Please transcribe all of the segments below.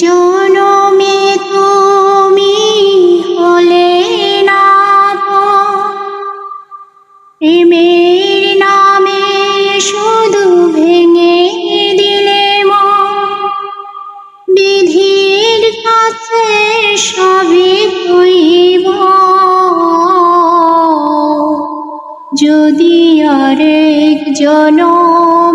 জনমে তুমি হলে না। প্রেমের নামে শুধু ভেঙে দিলে বিধির কাছে সবই কইব যদি আরেক জনম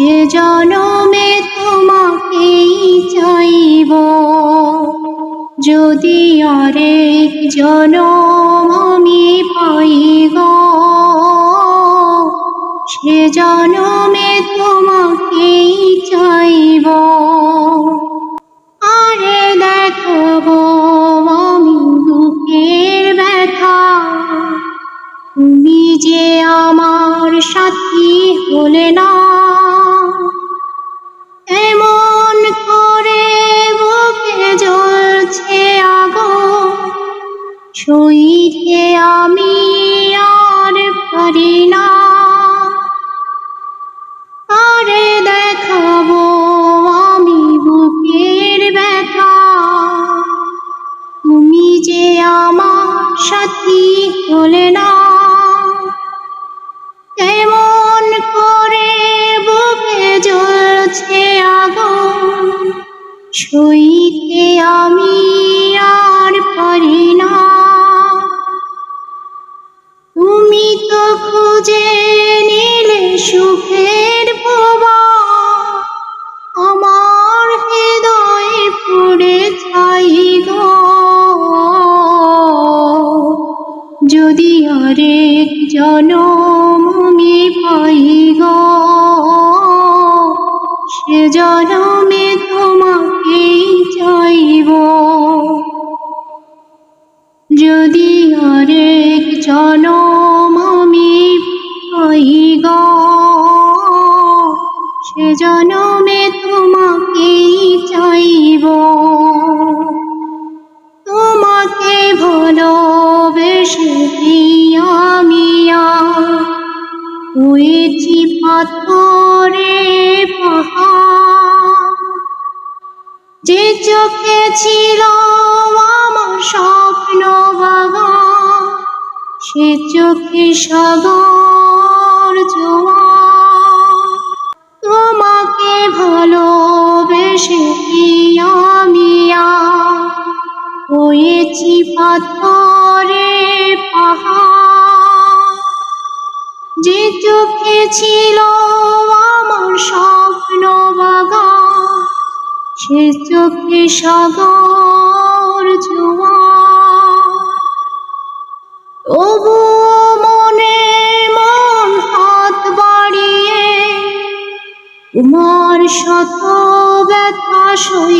সে জনমে তোমাকেই চাইব। যদি আরেক জনম আমি পাই গো সে জনমে তোমাকেই চাইব। আরে দেখাবো আমি বুকের ব্যথা। তুমি যে আমার সাথী হলে না আমি আর পারি না। আরে দেখাবো আমি বুকের ব্যথা। তুমি যে আমার সাথী হলে না। কেমন করে বুকে জ্বলছে আগুন সইতে খুঁজে নিলে সুখের প্রভা আমার হৃদয়ে পড়ে ছাই যদি আরেক জনম আমি পাই গো, সে জনমে তোমাকেই চাইব। যদি আরেক জনম জনমে তোমাকেই চাইব, তোমাকে ভালোবেসে আমি হয়েছি পাথরে পাহাড়, যে চোখে ছিল আমার স্বপ্ন বাগান, সে চোখে সাগর পাথরে পাহাড়। যে চোখে ছিল আমার স্বপ্ন বাগান সে চোখে সাগর জোয়া তবু মনে মন হাত বাড়িয়ে তোমার শত ব্যথা সইব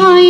সে জনমে তোমাকেই চাইব